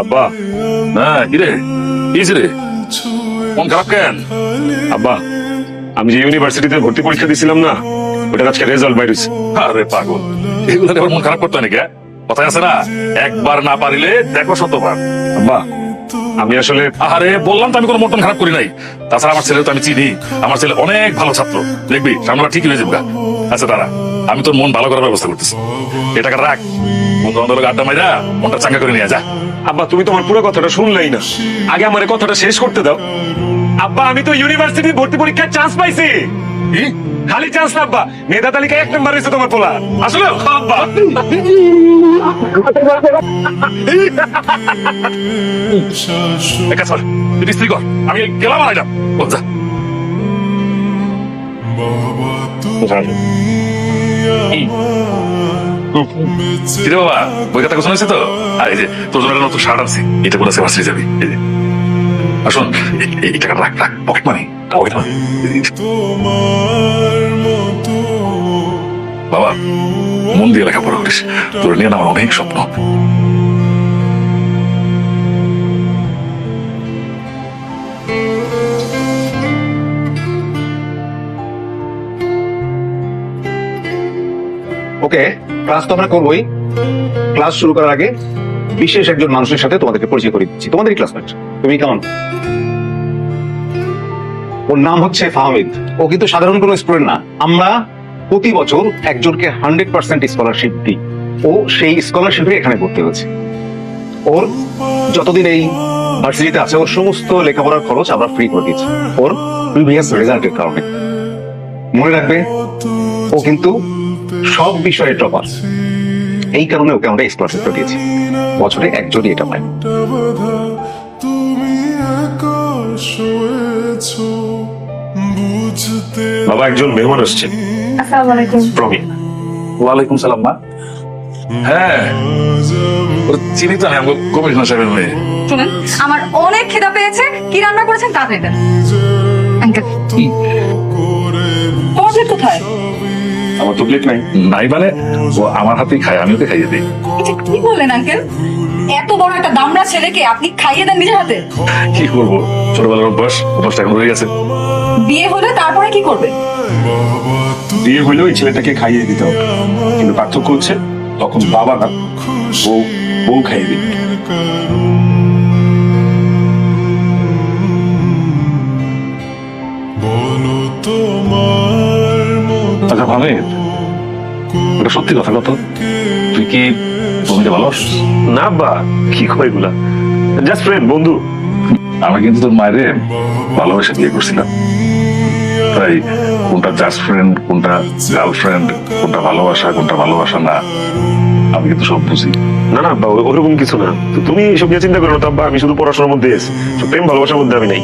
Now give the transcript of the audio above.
আব্বা না কিরে কিস মন খারাপ কেন আব্বা আমি যে ইউনিভার্সিটিতে ভর্তি পরীক্ষা দিছিলাম না, ওটার আজকে রেজাল্ট বাইর হয়েছে আরে পাগল। এগুলো আবার মন খারাপ করতে নাকি হ্যাঁ? আছে না, একবার না পারিলে দেখো শতবার আব্বা, আমি আসলে আরে বললাম তো আমি কোনো মন খারাপ করি নাই। তাছাড়া আমার ছেলে তো আমি চিনি। আমার ছেলে অনেক ভালো ছাত্র। দেখবি সামনে ঠিকই হয়ে যাবে আচ্ছা দাঁড়া। আমি তোর মন ভালো করার ব্যবস্থা করতেছি। এ টাকা রাখ। বন্ধু বান্ধবের আড্ডা মাইরা মনটা চাঙ্গা করে নিয়ে যা। আব্বা তুমি তোমার পুরো কথাটা শুনলেই না। আগে আমার কথাটা শেষ করতে দাও। আব্বা আমি তো ইউনিভার্সিটি ভর্তি পরীক্ষার চান্স পাইছি। খালি চান্স না আব্বা। মেধা তালিকায় এক নম্বর হয়েছে তোমার পোলা। আসলে আব্বা। এক কর, তুই কর। আমি গেলাম আর আইলাম বল যা। কিরে বাবা, বই কথা হয়েছে তো? আর এই যে তোর জন্য নতুন শার্ট আনছি, এটা বলেছে সেবাশ্রী যাবি? এই আসুন এই টাকা রাখ রাখ পকেট মানি পকেট মানি বাবা, মন দিয়ে লেখাপড়া করিস, তোর নিয়ে আমার অনেক স্বপ্ন। ওকে ক্লাস তো আমরা করবোই। ক্লাস শুরু করার আগে বিশেষ একজন মানুষের সাথে তোমাদেরকে পরিচয় করে দিচ্ছি। তোমাদেরই ক্লাসমেট তুমি কেমন ওর নাম হচ্ছে ফাহমিদ। ও কিন্তু সাধারণ কোনো স্টুডেন্ট না। আমরা প্রতি বছর একজনকে হান্ড্রেড পার্সেন্ট স্কলারশিপ দিই। ও সেই স্কলারশিপে এখানে ভর্তি হয়েছে। ওর যতদিন এই ভার্সিটিতে আছে, ওর সমস্ত লেখাপড়ার খরচ আমরা ফ্রি করে দিচ্ছি ওর প্রিভিয়াস রেজাল্টের কারণে। মনে রাখবে, ও কিন্তু সব বিষয়ে টপার। এই কারণে ওকে আমরা স্কলারশিপটা দিয়েছি বছরে একজনই এটা পায়। বুঝতে বাবা একজন মেহমান প্রবীণ। ওয়ালাইকুম সালাম মা। হ্যাঁ চিনি তো আমি কমিশনার সাহেবের মেয়ে। শুনেন আমার অনেক খিদা পেয়েছে। কি রান্না করেছেন তাড়াতাড়ি দেন আঙ্কেল কোথায়? আমার তো প্লেট নাই। নাই মানে ও আমার হাতেই খায় আমি ওকে খাইয়ে দিই। এটা কি বললেন আঙ্কেল এত বড় একটা দামড়া ছেলেকে আপনি খাইয়ে দেন নিজের হাতে? কি করব? ছোটবেলার অভ্যাস অভ্যাসটা এখন রয়ে গেছে। বিয়ে হলে তারপরে কি করবে? বিয়ে হলেও এই ছেলেটাকে খাইয়ে দিতে হবে। কিন্তু পার্থক্য হচ্ছে তখন বাবা না বউ বউ খাইয়ে দিবে। বলো তোমার আচ্ছা ভাবে ওটা সত্যি কথা কত? তুই কি তুমি ভালোবাস না বা কি কয় এগুলা? জাস্ট ফ্রেন্ড বন্ধু। আমি কিন্তু তোর মায়ের ভালোবাসা বিয়ে করছিলাম। তাই কোনটা জাস্ট ফ্রেন্ড কোনটা গার্লফ্রেন্ড কোনটা ভালোবাসা কোনটা ভালোবাসা না আমি কিন্তু সব বুঝি। না না আব্বা ওরকম কিছু না। তুমি এসব নিয়ে চিন্তা করো না আব্বা আমি শুধু পড়াশোনার মধ্যে আছি। প্রেম ভালোবাসার মধ্যে আমি নাই।